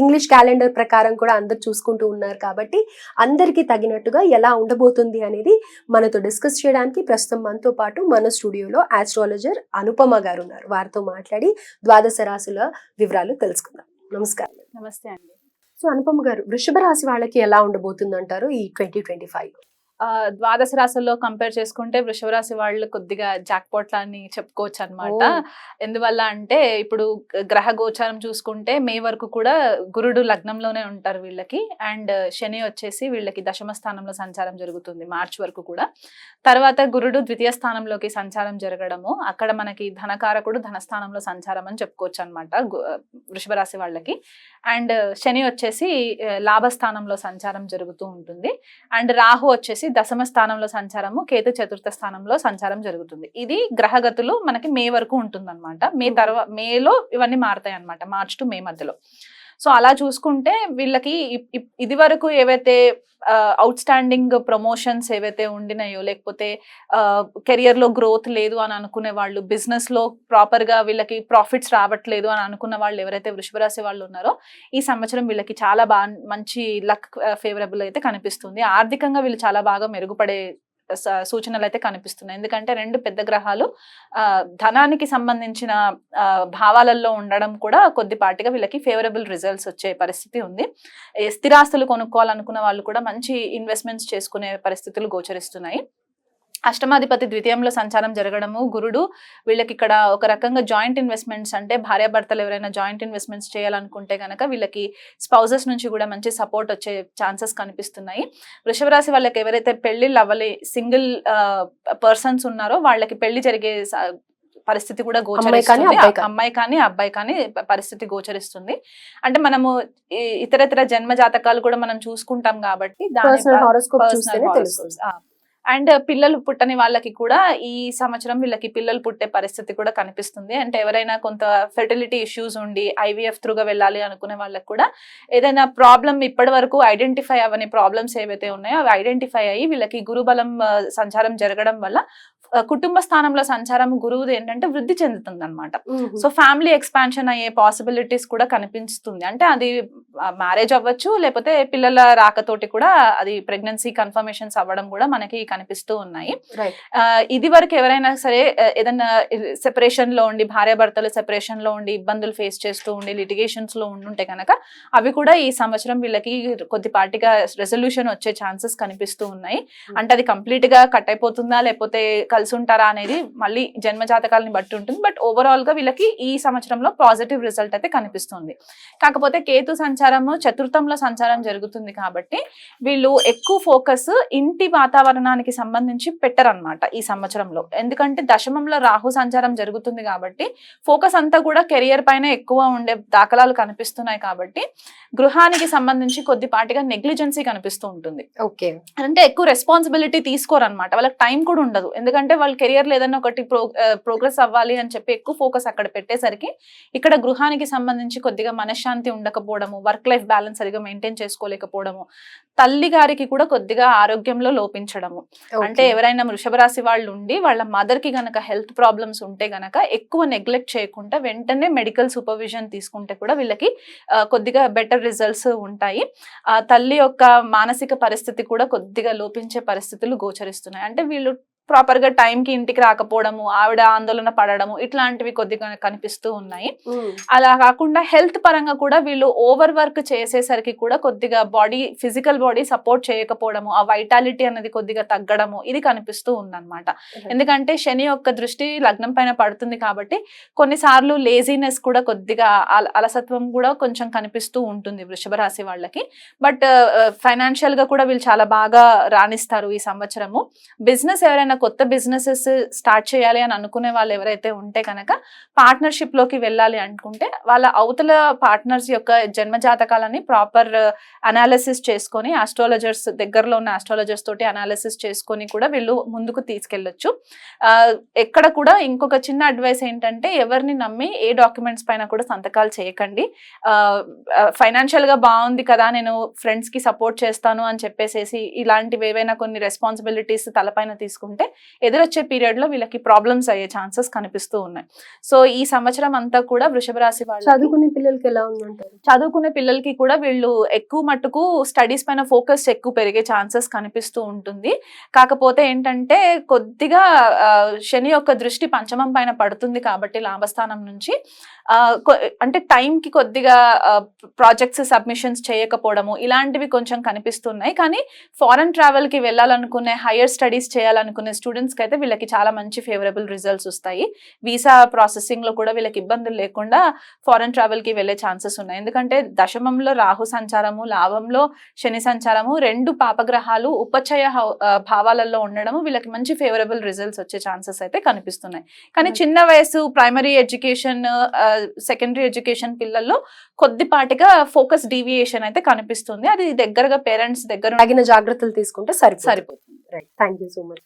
English calendar ప్రకారం కూడా అందరు చూసుకుంటూ ఉన్నారు కాబట్టి అందరికీ తగినట్టుగా ఎలా ఉండబోతుంది అనేది మనతో డిస్కస్ చేయడానికి ప్రస్తుతం మనతో పాటు మన స్టూడియోలో ఆస్ట్రాలజర్ అనుపమ గారు ఉన్నారు. వారితో మాట్లాడి ద్వాదశ రాశుల వివరాలు తెలుసుకుందాం. నమస్కారం. నమస్తే అండి. సో అనుపమ గారు వృషభ రాశి వాళ్ళకి ఎలా ఉండబోతుంది అంటారు ఈ ట్వంటీ ట్వంటీ ఫైవ్ ద్వాదశ రాశుల్లో కంపేర్ చేసుకుంటే వృషభ రాశి వాళ్ళు కొద్దిగా జాక్పాట్ల అని చెప్పుకోవచ్చు అనమాట ఎందువల్ల అంటే ఇప్పుడు గ్రహ గోచారం చూసుకుంటే మే వరకు కూడా గురుడు లగ్నంలోనే ఉంటారు వీళ్ళకి అండ్ శని వచ్చేసి వీళ్ళకి దశమ స్థానంలో సంచారం జరుగుతుంది మార్చ్ వరకు కూడా. తర్వాత గురుడు ద్వితీయ స్థానంలోకి సంచారం జరగడము అక్కడ మనకి ధనకారకుడు ధనస్థానంలో సంచారం అని చెప్పుకోవచ్చు అనమాట వృషభ రాశి వాళ్ళకి. అండ్ శని వచ్చేసి లాభస్థానంలో సంచారం జరుగుతూ ఉంటుంది. అండ్ రాహు వచ్చేసి దశమ స్థానంలో సంచారము కేతు చతుర్థ స్థానంలో సంచారం జరుగుతుంది. ఇది గ్రహగతులు మనకి మే వరకు ఉంటుందన్నమాట. మే తర్వాత మేలో ఇవన్నీ మారుతాయి అనమాట మార్చ్ టు మే మధ్యలో. సో అలా చూసుకుంటే వీళ్ళకి ఇది వరకు ఏవైతే అవుట్ స్టాండింగ్ ప్రమోషన్స్ ఏవైతే ఉండినాయో లేకపోతే కెరియర్లో గ్రోత్ లేదు అని అనుకునే వాళ్ళు బిజినెస్లో ప్రాపర్గా వీళ్ళకి ప్రాఫిట్స్ రావట్లేదు అని అనుకున్న వాళ్ళు ఎవరైతే వృషభరాశి వాళ్ళు ఉన్నారో ఈ సంవత్సరం వీళ్ళకి చాలా బాగా మంచి లక్ ఫేవరబుల్ అయితే కనిపిస్తుంది. ఆర్థికంగా వీళ్ళు చాలా బాగా మెరుగుపడే సూచనలు అయితే కనిపిస్తున్నాయి. ఎందుకంటే రెండు పెద్ద గ్రహాలు ధనానికి సంబంధించిన భావాలలో ఉండడం కూడా కొద్దిపాటిగా వీళ్ళకి ఫేవరబుల్ రిజల్ట్స్ వచ్చే పరిస్థితి ఉంది. స్థిరాస్తులు కొనుక్కోవాలనుకున్న వాళ్ళు కూడా మంచి ఇన్వెస్ట్మెంట్స్ చేసుకునే పరిస్థితులు గోచరిస్తున్నాయి. అష్టమాధిపతి ద్వితీయంలో సంచారం జరగడము. గురుడు వీళ్ళకి ఇక్కడ ఒక రకంగా జాయింట్ ఇన్వెస్ట్మెంట్స్ అంటే భార్యాభర్తలు ఎవరైనా జాయింట్ ఇన్వెస్ట్మెంట్స్ చేయాలనుకుంటే కనుక వీళ్ళకి స్పౌజెస్ నుంచి కూడా మంచి సపోర్ట్ వచ్చే ఛాన్సెస్ కనిపిస్తున్నాయి. వృషభ రాశి వాళ్ళకి ఎవరైతే పెళ్ళిళ్ళు అవ్వలే సింగిల్ పర్సన్స్ ఉన్నారో వాళ్ళకి పెళ్ళి జరిగే పరిస్థితి కూడా గోచరిస్తుంది. అమ్మాయి కానీ అబ్బాయి కానీ పరిస్థితి గోచరిస్తుంది. అంటే మనము ఈ ఇతరత్ర జన్మ జాతకాలు కూడా మనం చూసుకుంటాం కాబట్టి దాని అండ్ పిల్లలు పుట్టని వాళ్ళకి కూడా ఈ సంవత్సరం వీళ్ళకి పిల్లలు పుట్టే పరిస్థితి కూడా కనిపిస్తుంది. అంటే ఎవరైనా కొంత ఫెర్టిలిటీ ఇష్యూస్ ఉండి ఐవీఎఫ్ త్రూగా వెళ్ళాలి అనుకునే వాళ్ళకి కూడా ఏదైనా ప్రాబ్లం ఇప్పటి వరకు ఐడెంటిఫై అవని ప్రాబ్లమ్స్ ఏవైతే ఉన్నాయో అవి ఐడెంటిఫై అయ్యి వీళ్ళకి గురుబలం సంచారం జరగడం వల్ల కుటుంబ స్థానంలో సంచారం గురువుది ఏంటంటే వృద్ధి చెందుతుంది అనమాట సో ఫ్యామిలీ ఎక్స్పాన్షన్ అయ్యే పాసిబిలిటీస్ కూడా కనిపిస్తుంది. అంటే అది మ్యారేజ్ అవ్వచ్చు లేకపోతే పిల్లల రాకతోటి కూడా అది ప్రెగ్నెన్సీ కన్ఫర్మేషన్స్ అవ్వడం కూడా మనకి కనిపిస్తూ ఉన్నాయి. ఇది వరకు ఎవరైనా సరే ఏదైనా సెపరేషన్లో ఉండి భార్యాభర్తలు సెపరేషన్లో ఉండి ఇబ్బందులు ఫేస్ చేస్తూ ఉండి లిటిగేషన్స్లో ఉండుంటే కనుక అవి కూడా ఈ సంవత్సరం వీళ్ళకి కొద్దిపాటిగా రెజల్యూషన్ వచ్చే ఛాన్సెస్ కనిపిస్తూ ఉన్నాయి. అంటే అది కంప్లీట్గా కట్ అయిపోతుందా లేకపోతే కలిసి ఉంటారా అనేది మళ్ళీ జన్మ జాతకాలని బట్టి ఉంటుంది. బట్ ఓవరాల్గా వీళ్ళకి ఈ సంవత్సరంలో పాజిటివ్ రిజల్ట్ అయితే కనిపిస్తుంది. కాకపోతే కేతు సంచారము చతుర్థంలో సంచారం జరుగుతుంది కాబట్టి వీళ్ళు ఎక్కువ ఫోకస్ ఇంటి వాతావరణానికి సంబంధించి పెట్టరన్నమాట ఈ సంవత్సరంలో. ఎందుకంటే దశమంలో రాహు సంచారం జరుగుతుంది కాబట్టి ఫోకస్ అంతా కూడా కెరియర్ పైన ఎక్కువ ఉండే దాఖలాలు కనిపిస్తున్నాయి కాబట్టి గృహానికి సంబంధించి కొద్దిపాటిగా నెగ్లిజెన్సీ కనిపిస్తూ ఉంటుంది. ఓకే అంటే ఎక్కువ రెస్పాన్సిబిలిటీ తీసుకోరన్నమాట. వాళ్ళకి టైం కూడా ఉండదు. ఎందుకంటే వాళ్ళ కెరియర్ ఏదైనా ఒకటి ప్రో ప్రోగ్రెస్ అవ్వాలి అని చెప్పి ఎక్కువ ఫోకస్ అక్కడ పెట్టేసరికి ఇక్కడ గృహానికి సంబంధించి కొద్దిగా మనశ్శాంతి ఉండకపోవడము వర్క్ లైఫ్ బ్యాలెన్స్ సరిగా మెయింటైన్ చేసుకోలేకపోవడము తల్లి గారికి కూడా కొద్దిగా ఆరోగ్యంలో లోపించడము. అంటే ఎవరైనా వృషభ రాశి వాళ్ళు ఉండి వాళ్ళ మదర్కి గనక హెల్త్ ప్రాబ్లమ్స్ ఉంటే గనక ఎక్కువ నెగ్లెక్ట్ చేయకుండా వెంటనే మెడికల్ సూపర్విజన్ తీసుకుంటే కూడా వీళ్ళకి కొద్దిగా బెటర్ రిజల్ట్స్ ఉంటాయి. ఆ తల్లి యొక్క మానసిక పరిస్థితి కూడా కొద్దిగా లోపించే పరిస్థితులు గోచరిస్తున్నాయి. అంటే వీళ్ళు ప్రాపర్గా టైం కి ఇంటికి రాకపోవడము ఆవిడ ఆందోళన పడడము ఇట్లాంటివి కొద్దిగా కనిపిస్తూ ఉన్నాయి. అలా కాకుండా హెల్త్ పరంగా కూడా వీళ్ళు ఓవర్ వర్క్ చేసేసరికి కూడా కొద్దిగా బాడీ ఫిజికల్ బాడీ సపోర్ట్ చేయకపోవడము ఆ వైటాలిటీ అనేది కొద్దిగా తగ్గడము ఇది కనిపిస్తూ ఉందన్నమాట. ఎందుకంటే శని యొక్క దృష్టి లగ్నం పైన పడుతుంది కాబట్టి కొన్నిసార్లు లేజినెస్ కూడా కొద్దిగా అల- అలసత్వం కూడా కొంచెం కనిపిస్తూ ఉంటుంది వృషభ రాశి వాళ్ళకి. బట్ ఫైనాన్షియల్గా కూడా వీళ్ళు చాలా బాగా రాణిస్తారు ఈ సంవత్సరము. బిజినెస్ ఎవరైనా కొత్త బిజినెసెస్ స్టార్ట్ చేయాలి అని అనుకునే వాళ్ళు ఎవరైతే ఉంటే కనుక పార్ట్నర్షిప్లోకి వెళ్ళాలి అనుకుంటే వాళ్ళ అవతల పార్ట్నర్స్ యొక్క జన్మ జాతకాలని ప్రాపర్ అనాలిసిస్ చేసుకొని ఆస్ట్రాలజర్స్ దగ్గరలో ఉన్న ఆస్ట్రాలజర్స్ తోటి అనాలిసిస్ చేసుకొని కూడా వీళ్ళు ముందుకు తీసుకెళ్ళొచ్చు. ఎక్కడ కూడా ఇంకొక చిన్న అడ్వైస్ ఏంటంటే ఎవరిని నమ్మి ఏ డాక్యుమెంట్స్ పైన కూడా సంతకాలు చేయకండి. ఫైనాన్షియల్గా బాగుంది కదా నేను ఫ్రెండ్స్కి సపోర్ట్ చేస్తాను అని చెప్పేసేసి ఇలాంటివి ఏవైనా కొన్ని రెస్పాన్సిబిలిటీస్ తలపైన తీసుకుంటే ఎదురొచ్చే పీరియడ్లో వీళ్ళకి ప్రాబ్లమ్స్ అయ్యే ఛాన్సెస్ కనిపిస్తూ ఉన్నాయి. సో ఈ సంవత్సరం అంతా కూడా వృషభ రాశి వాళ్ళు చదువుకునే పిల్లలకి ఎలా ఉందంటారు? చదువుకునే పిల్లలకి కూడా వీళ్ళు ఎక్కువ మట్టుకు స్టడీస్ పైన ఫోకస్ ఎక్కువ పెరిగే ఛాన్సెస్ కనిపిస్తూ ఉంటుంది. కాకపోతే ఏంటంటే కొద్దిగా శని యొక్క దృష్టి పంచమం పైన పడుతుంది కాబట్టి లాభస్థానం నుంచి అంటే టైంకి కొద్దిగా ప్రాజెక్ట్స్ సబ్మిషన్స్ చేయకపోవడము ఇలాంటివి కొంచెం కనిపిస్తున్నాయి. కానీ ఫారెన్ ట్రావెల్కి వెళ్ళాలనుకునే హైయర్ స్టడీస్ చేయాలనుకునే స్టూడెంట్స్కి అయితే వీళ్ళకి చాలా మంచి ఫేవరబుల్ రిజల్ట్స్ వస్తాయి. వీసా ప్రాసెసింగ్లో కూడా వీళ్ళకి ఇబ్బందులు లేకుండా ఫారెన్ ట్రావెల్కి వెళ్ళే ఛాన్సెస్ ఉన్నాయి. ఎందుకంటే దశమంలో రాహు సంచారము లాభంలో శని సంచారము రెండు పాపగ్రహాలు ఉపచయ భావాలలో ఉండడము వీళ్ళకి మంచి ఫేవరబుల్ రిజల్ట్స్ వచ్చే ఛాన్సెస్ అయితే కనిపిస్తున్నాయి. కానీ. చిన్న వయసు ప్రైమరీ ఎడ్యుకేషన్ సెకండరీ ఎడ్యుకేషన్ పిల్లల్లో కొద్దిపాటిగా ఫోకస్ డీవియేషన్ అయితే కనిపిస్తుంది. అది దగ్గరగా పేరెంట్స్ దగ్గర తగిన జాగ్రత్తలు తీసుకుంటే సరిపోతుంది. సరిపోతుంది. Right thank you so much